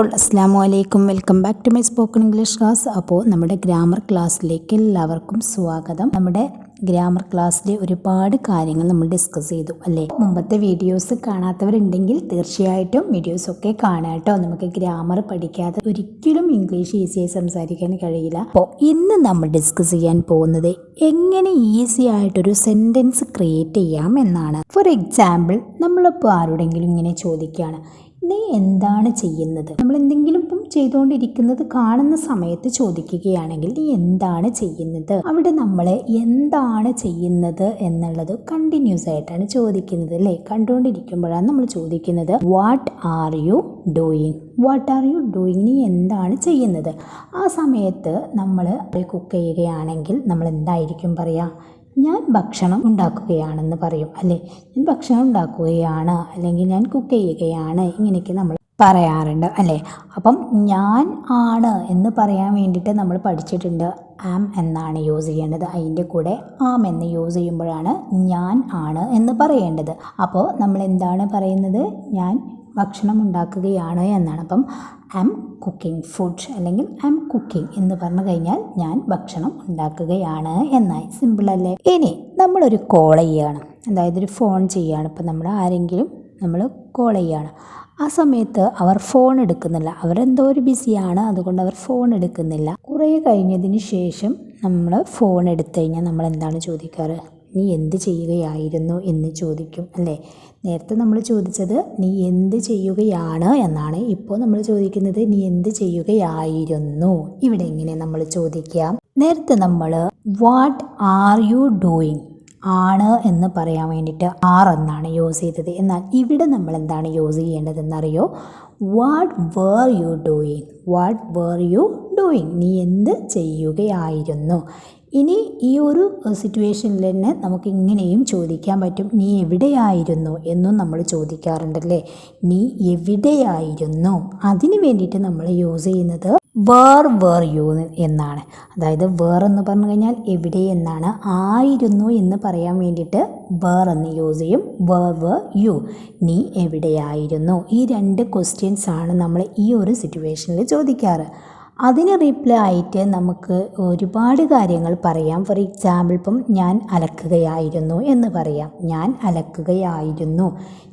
All അസ്സാം വലൈക്കും welcome back to my spoken English class. അപ്പോൾ നമ്മുടെ ഗ്രാമർ ക്ലാസ്സിലേക്ക് എല്ലാവർക്കും സ്വാഗതം. നമ്മുടെ ഗ്രാമർ ക്ലാസ്സിലെ ഒരുപാട് കാര്യങ്ങൾ നമ്മൾ ഡിസ്കസ് ചെയ്തു അല്ലേ? മുമ്പത്തെ വീഡിയോസ് കാണാത്തവരുണ്ടെങ്കിൽ തീർച്ചയായിട്ടും വീഡിയോസ് ഒക്കെ കാണാം കേട്ടോ. നമുക്ക് ഗ്രാമർ പഠിക്കാതെ ഒരിക്കലും ഇംഗ്ലീഷ് ഈസിയായി സംസാരിക്കാൻ കഴിയില്ല. അപ്പോൾ ഇന്ന് നമ്മൾ ഡിസ്കസ് ചെയ്യാൻ പോകുന്നത് എങ്ങനെ ഈസി ആയിട്ടൊരു സെന്റൻസ് ക്രിയേറ്റ് ചെയ്യാം എന്നാണ്. ഫോർ എക്സാമ്പിൾ നമ്മളിപ്പോൾ ആരോടെങ്കിലും ഇങ്ങനെ ചോദിക്കുകയാണ് നീ എന്താണ് ചെയ്യുന്നത്? നമ്മൾ എന്തെങ്കിലും ഇപ്പം ചെയ്തുകൊണ്ടിരിക്കുന്നത് കാണുന്ന സമയത്ത് ചോദിക്കുകയാണെങ്കിൽ നീ എന്താണ് ചെയ്യുന്നത്? അവിടെ നമ്മൾ എന്താണ് ചെയ്യുന്നത് എന്നുള്ളത് കണ്ടിന്യൂസ് ആയിട്ടാണ് ചോദിക്കുന്നത് അല്ലേ? കണ്ടുകൊണ്ടിരിക്കുമ്പോഴാണ് നമ്മൾ ചോദിക്കുന്നത് what are you doing what are you doing നീ എന്താണ് ചെയ്യുന്നത്? ആ സമയത്ത് നമ്മൾ കുക്ക് ചെയ്യുകയാണെങ്കിൽ നമ്മൾ എന്തായിരിക്കും പറയുക? ഞാൻ ഭക്ഷണം ഉണ്ടാക്കുകയാണെന്ന് പറയും അല്ലേ? ഞാൻ ഭക്ഷണം ഉണ്ടാക്കുകയാണ് അല്ലെങ്കിൽ ഞാൻ കുക്ക് ചെയ്യുകയാണ് ഇങ്ങനെയൊക്കെ നമ്മൾ പറയാറുണ്ട് അല്ലേ? അപ്പം ഞാൻ ആണ് എന്ന് പറയാൻ വേണ്ടിയിട്ട് നമ്മൾ പഠിച്ചിട്ടുണ്ട് ആം എന്നാണ് യൂസ് ചെയ്യേണ്ടത്. അതിന്റെ കൂടെ ആം എന്ന് യൂസ് ചെയ്യുമ്പോഴാണ് ഞാൻ ആണ് എന്ന് പറയേണ്ടത്. അപ്പോൾ നമ്മൾ എന്താണ് പറയുന്നത്? ഞാൻ ഭക്ഷണം ഉണ്ടാക്കുകയാണ് എന്നാണ്. അപ്പം ഐ എം കുക്കിംഗ് ഫുഡ് അല്ലെങ്കിൽ ഐ എം കുക്കിംഗ് എന്ന് പറഞ്ഞു കഴിഞ്ഞാൽ ഞാൻ ഭക്ഷണം ഉണ്ടാക്കുകയാണ് എന്നായി. സിമ്പിൾ അല്ലേ? ഇനി നമ്മളൊരു കോൾ ചെയ്യുകയാണ് അതായത് ഒരു ഫോൺ ചെയ്യുകയാണ് ഇപ്പം നമ്മൾ ആരെങ്കിലും നമ്മൾ കോൾ ചെയ്യുകയാണ് ആ സമയത്ത് അവർ ഫോൺ എടുക്കുന്നില്ല. അവരെന്തോ ഒരു ബിസിയാണ്. അതുകൊണ്ട് അവർ ഫോൺ എടുക്കുന്നില്ല. കുറേ കഴിഞ്ഞതിന് ശേഷം നമ്മൾ ഫോൺ എടുത്തു കഴിഞ്ഞാൽ നമ്മൾ എന്താണ് ചോദിക്കാറ്? നീ എന്ത് ചെയ്യുകയായിരുന്നു എന്ന് ചോദിക്കും അല്ലേ? നേരത്തെ നമ്മൾ ചോദിച്ചത് നീ എന്ത് ചെയ്യുകയാണ് എന്നാണ്. ഇപ്പോൾ നമ്മൾ ചോദിക്കുന്നത് നീ എന്ത് ചെയ്യുകയായിരുന്നു? ഇവിടെ എങ്ങനെ നമ്മൾ ചോദിക്കാം? നേരത്തെ നമ്മൾ വാട്ട് ആർ യു ഡൂയിങ് ആണ് എന്ന് പറയാൻ വേണ്ടിയിട്ട് ആർ എന്നാണ് യൂസ് ചെയ്തത്. എന്നാൽ ഇവിടെ നമ്മൾ എന്താണ് use ചെയ്യേണ്ടതെന്നറിയോ? What were you doing what were you doing നീ എന്ത് ചെയ്യുകയായിരുന്നു? ഇനി ഈ ഒരു സിറ്റുവേഷനിൽ തന്നെ നമുക്ക് ഇങ്ങനെയും ചോദിക്കാൻ പറ്റും. നീ എവിടെയായിരുന്നു എന്നും നമ്മൾ ചോദിക്കാറുണ്ടല്ലേ? നീ എവിടെയായിരുന്നു? അതിന് വേണ്ടിയിട്ട് നമ്മൾ യൂസ് ചെയ്യുന്നത് വേർ വേർ യു എന്നാണ്. അതായത് വേർ എന്ന് പറഞ്ഞു കഴിഞ്ഞാൽ എവിടെ എന്നാണ്. ആയിരുന്നു എന്ന് പറയാൻ വേണ്ടിയിട്ട് വേർ എന്ന് യൂസ് ചെയ്യും. Were were you. നീ എവിടെയായിരുന്നു? ഈ രണ്ട് ക്വസ്റ്റ്യൻസ് ആണ് നമ്മൾ ഈ ഒരു സിറ്റുവേഷനിൽ ചോദിക്കാറ്. അതിന് റീപ്ലൈ ആയിട്ട് നമുക്ക് ഒരുപാട് കാര്യങ്ങൾ പറയാം. ഫോർ എക്സാമ്പിൾ ഇപ്പം ഞാൻ അലക്കുകയായിരുന്നു എന്ന് പറയാം. ഞാൻ അലക്കുകയായിരുന്നു.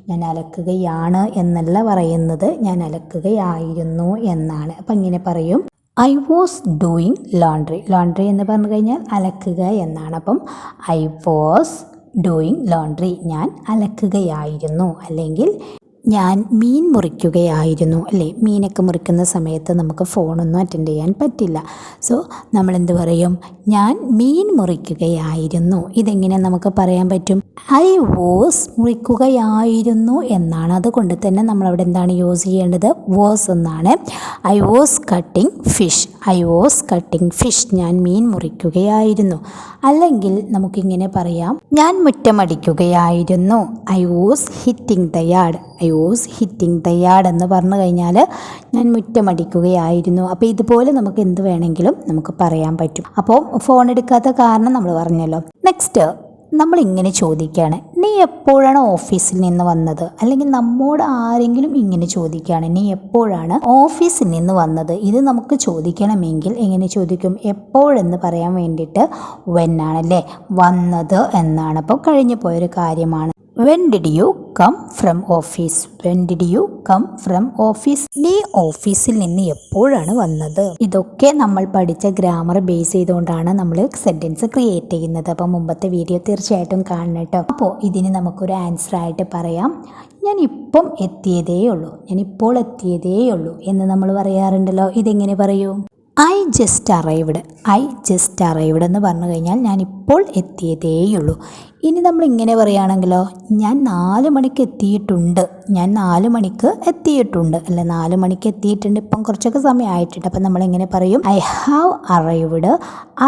ഞാൻ അലക്കുകയാണ് എന്നല്ല പറയുന്നത്. ഞാൻ അലക്കുകയായിരുന്നു എന്നാണ്. അപ്പം ഇങ്ങനെ പറയും. I was doing laundry laundry എന്ന് പറഞ്ഞു കഴിഞ്ഞാൽ അലക്കുക എന്നാണ്. അപ്പം ഐ വാസ് ഡൂയിങ് ലോണ്ട്രി ഞാൻ അലക്കുകയായിരുന്നു. അല്ലെങ്കിൽ ഞാൻ മീൻ മുറിക്കുകയായിരുന്നു. അല്ലേ? മീനൊക്കെ മുറിക്കുന്ന സമയത്ത് നമുക്ക് ഫോണൊന്നും അറ്റൻഡ് ചെയ്യാൻ പറ്റില്ല. സോ നമ്മൾ എന്ത് പറയും? ഞാൻ മീൻ മുറിക്കുകയായിരുന്നു. ഇതെങ്ങനെ നമുക്ക് പറയാൻ പറ്റും? ഐ വോസ് മുറിക്കുകയായിരുന്നു എന്നാണ്. അതുകൊണ്ട് തന്നെ നമ്മളവിടെ എന്താണ് യൂസ് ചെയ്യേണ്ടത്? വോസ് എന്നാണ്. I was cutting fish I was cutting fish ഞാൻ മീൻ മുറിക്കുകയായിരുന്നു. അല്ലെങ്കിൽ നമുക്കിങ്ങനെ പറയാം. ഞാൻ മുറ്റമടിക്കുകയായിരുന്നു I was hitting the yard I was hitting എന്ന് പറഞ്ഞു കഴിഞ്ഞാൽ ഞാൻ മുറ്റമടിക്കുകയായിരുന്നു. അപ്പോൾ ഇതുപോലെ നമുക്ക് എന്ത് വേണമെങ്കിലും നമുക്ക് പറയാൻ പറ്റും. അപ്പോൾ ഫോൺ എടുക്കാത്ത കാരണം നമ്മൾ പറഞ്ഞല്ലോ. നെക്സ്റ്റ് നമ്മൾ ഇങ്ങനെ ചോദിക്കുകയാണ്. നീ എപ്പോഴാണ് ഓഫീസിൽ നിന്ന് വന്നത്? അല്ലെങ്കിൽ നമ്മോട് ആരെങ്കിലും ഇങ്ങനെ ചോദിക്കുകയാണ്. നീ എപ്പോഴാണ് ഓഫീസിൽ നിന്ന് വന്നത്? ഇത് നമുക്ക് ചോദിക്കണമെങ്കിൽ എങ്ങനെ ചോദിക്കും? എപ്പോഴെന്ന് പറയാൻ വേണ്ടിയിട്ട് വെന്നാണല്ലേ വന്നത് എന്നാണ്. അപ്പോൾ കഴിഞ്ഞു പോയൊരു കാര്യമാണ്. When did you come from office when did you come from office നീ ഓഫീസിൽ നിന്ന് എപ്പോഴാണ് വന്നത്? ഇതൊക്കെ നമ്മൾ പഠിച്ച ഗ്രാമർ ബേസ് ചെയ്തുകൊണ്ടാണ് നമ്മൾ സെന്റൻസ് ക്രിയേറ്റ് ചെയ്യുന്നത്. അപ്പോൾ മുമ്പത്തെ വീഡിയോ തീർച്ചയായിട്ടും കാണണം കേട്ടോ. അപ്പോൾ ഇതിന് നമുക്കൊരു ആൻസർ ആയിട്ട് പറയാം. ഞാൻ ഇപ്പം എത്തിയതേ ഉള്ളൂ ഞാൻ ഇപ്പോൾ എത്തിയതേ ഉള്ളൂ എന്ന് നമ്മൾ പറയാറുണ്ടല്ലോ. ഇതെങ്ങനെ പറയൂ? I just arrived I just arrived എന്ന് പറഞ്ഞു കഴിഞ്ഞാൽ ഞാൻ ഇപ്പോൾ എത്തിയതേയുള്ളൂ. ഇനി നമ്മൾ ഇങ്ങനെ പറയുകയാണെങ്കിലോ ഞാൻ നാല് മണിക്ക് എത്തിയിട്ടുണ്ട്. ഞാൻ നാല് മണിക്ക് എത്തിയിട്ടുണ്ട്. അല്ലെ നാല് മണിക്ക് എത്തിയിട്ടുണ്ട്. ഇപ്പം കുറച്ചൊക്കെ സമയം ആയിട്ടുണ്ട് അപ്പം നമ്മളിങ്ങനെ പറയും. I have arrived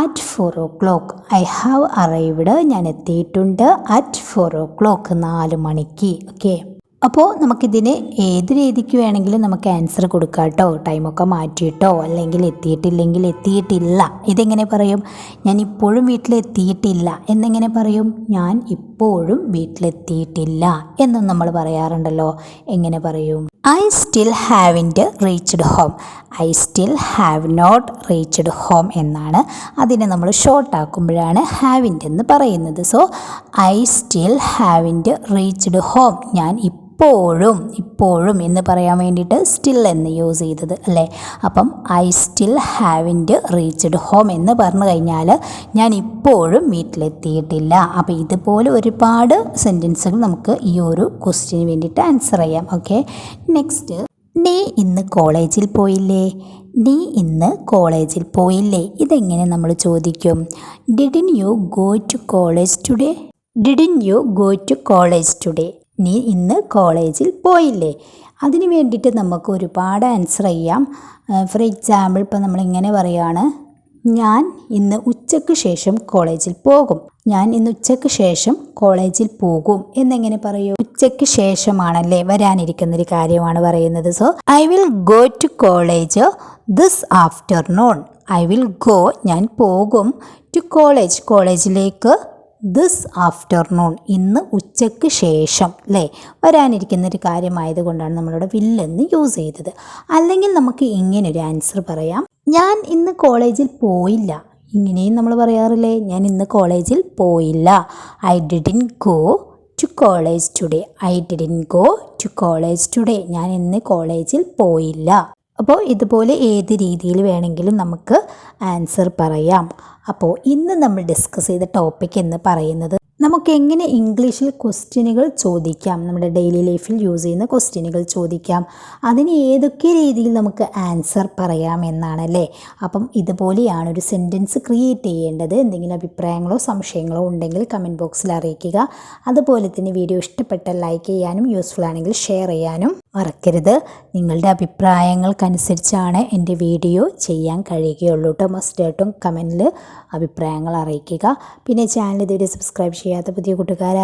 at four o'clock I have arrived ഞാൻ എത്തിയിട്ടുണ്ട് അറ്റ് ഫോർ ഓ ക്ലോക്ക് നാല് മണിക്ക്. ഓക്കെ അപ്പോൾ നമുക്കിതിന് ഏത് രീതിക്ക് വേണമെങ്കിലും നമുക്ക് ആൻസർ കൊടുക്കാം കേട്ടോ ടൈമൊക്കെ മാറ്റിയിട്ടോ അല്ലെങ്കിൽ എത്തിയിട്ടില്ലെങ്കിൽ എത്തിയിട്ടില്ല. ഇതെങ്ങനെ പറയും? ഞാൻ ഇപ്പോഴും വീട്ടിലെത്തിയിട്ടില്ല. എന്നെങ്ങനെ പറയും? ഞാൻ ഇപ്പോഴും വീട്ടിലെത്തിയിട്ടില്ല എന്നും നമ്മൾ പറയാറുണ്ടല്ലോ. എങ്ങനെ പറയും? I still haven't reached home I still have not reached home എന്നാണ് അതിനെ നമ്മൾ ഷോർട്ട് ആക്കുമ്പോഴാണ് ഹാവിന്റ് എന്ന് പറയുന്നത്. So I still haven't reached home ഞാൻ ഇപ്പോഴും ഇപ്പോഴും എന്ന് പറയാൻ വേണ്ടിയിട്ട് സ്റ്റിൽ എന്ന് യൂസ് ചെയ്തത് അല്ലേ? അപ്പം I still haven't reached home എന്ന് പറഞ്ഞു കഴിഞ്ഞാൽ ഞാൻ ഇപ്പോഴും വീട്ടിലെത്തിയിട്ടില്ല. അപ്പോൾ ഇതുപോലെ ഒരുപാട് സെന്റൻസുകൾ നമുക്ക് ഈ ഒരു ക്വസ്റ്റിന് വേണ്ടിയിട്ട് ആൻസർ ചെയ്യാം. ഓക്കെ നെക്സ്റ്റ് നീ ഇന്ന് കോളേജിൽ പോയില്ലേ? നീ ഇന്ന് കോളേജിൽ പോയില്ലേ? ഇതെങ്ങനെ നമ്മൾ ചോദിക്കും? Didn't you go to college today didn't you go to college today നീ ഇന്ന് കോളേജിൽ പോയില്ലേ? അതിന് വേണ്ടിയിട്ട് നമുക്ക് ഒരുപാട് ആൻസർ ചെയ്യാം. ഫോർ എക്സാമ്പിൾ ഇപ്പോൾ നമ്മളിങ്ങനെ പറയുകയാണ് ഞാൻ ഇന്ന് ഉച്ചയ്ക്ക് ശേഷം കോളേജിൽ പോകും. ഞാൻ ഇന്ന് ഉച്ചയ്ക്ക് ശേഷം കോളേജിൽ പോകും. എന്നെങ്ങനെ പറയൂ? ഉച്ചയ്ക്ക് ശേഷമാണല്ലേ വരാനിരിക്കുന്ന ഒരു കാര്യമാണ് പറയുന്നത്. So I will go to college this afternoon I will go ഞാൻ പോകും ടു കോളേജ് കോളേജിലേക്ക് ദിസ് ആഫ്റ്റർനൂൺ ഇന്ന് ഉച്ചയ്ക്ക് ശേഷം അല്ലേ വരാനിരിക്കുന്ന ഒരു കാര്യമായതുകൊണ്ടാണ് നമ്മളിവിടെ വില്ലെന്ന് യൂസ് ചെയ്തത്. അല്ലെങ്കിൽ നമുക്ക് ഇങ്ങനെ ഒരു ആൻസർ പറയാം. ഞാൻ ഇന്ന് കോളേജിൽ പോയില്ല. ഇങ്ങനെയും നമ്മൾ പറയാറില്ലേ? ഞാൻ ഇന്ന് കോളേജിൽ പോയില്ല. I didn't go to college today I didn't go to college today ഞാൻ ഇന്ന് കോളേജിൽ പോയില്ല. അപ്പോൾ ഇതുപോലെ ഏത് രീതിയിൽ വേണമെങ്കിലും നമുക്ക് ആൻസർ പറയാം. അപ്പോൾ ഇന്ന് നമ്മൾ ഡിസ്കസ് ചെയ്ത ടോപ്പിക് എന്ന് പറയുന്നത് നമുക്ക് എങ്ങനെ ഇംഗ്ലീഷിൽ ക്വസ്റ്റ്യനുകൾ ചോദിക്കാം. നമ്മുടെ ഡെയിലി ലൈഫിൽ യൂസ് ചെയ്യുന്ന ക്വസ്റ്റ്യനുകൾ ചോദിക്കാം. അതിന് ഏതൊക്കെ രീതിയിൽ നമുക്ക് ആൻസർ പറയാം എന്നാണല്ലേ അപ്പം ഇതുപോലെയാണ് ഒരു സെന്റൻസ് ക്രിയേറ്റ് ചെയ്യേണ്ടത്. എന്തെങ്കിലും അഭിപ്രായങ്ങളോ സംശയങ്ങളോ ഉണ്ടെങ്കിൽ കമന്റ് ബോക്സിൽ അറിയിക്കുക. അതുപോലെ തന്നെ വീഡിയോ ഇഷ്ടപ്പെട്ടാൽ ലൈക്ക് ചെയ്യാനും യൂസ്ഫുൾ ആണെങ്കിൽ ഷെയർ ചെയ്യാനും. മറക്കരുത്. നിങ്ങളുടെ അഭിപ്രായങ്ങൾക്കനുസരിച്ചാണ് എന്റെ വീഡിയോ ചെയ്യാൻ കഴിയുകയുള്ളൂ കേട്ടോ. മസ്റ്റായിട്ടും കമന്റിൽ അഭിപ്രായങ്ങൾ അറിയിക്കുക. പിന്നെ ചാനൽ ഇതുവരെ സബ്സ്ക്രൈബ് ചെയ്യാത്ത പുതിയ കൂട്ടുകാരാ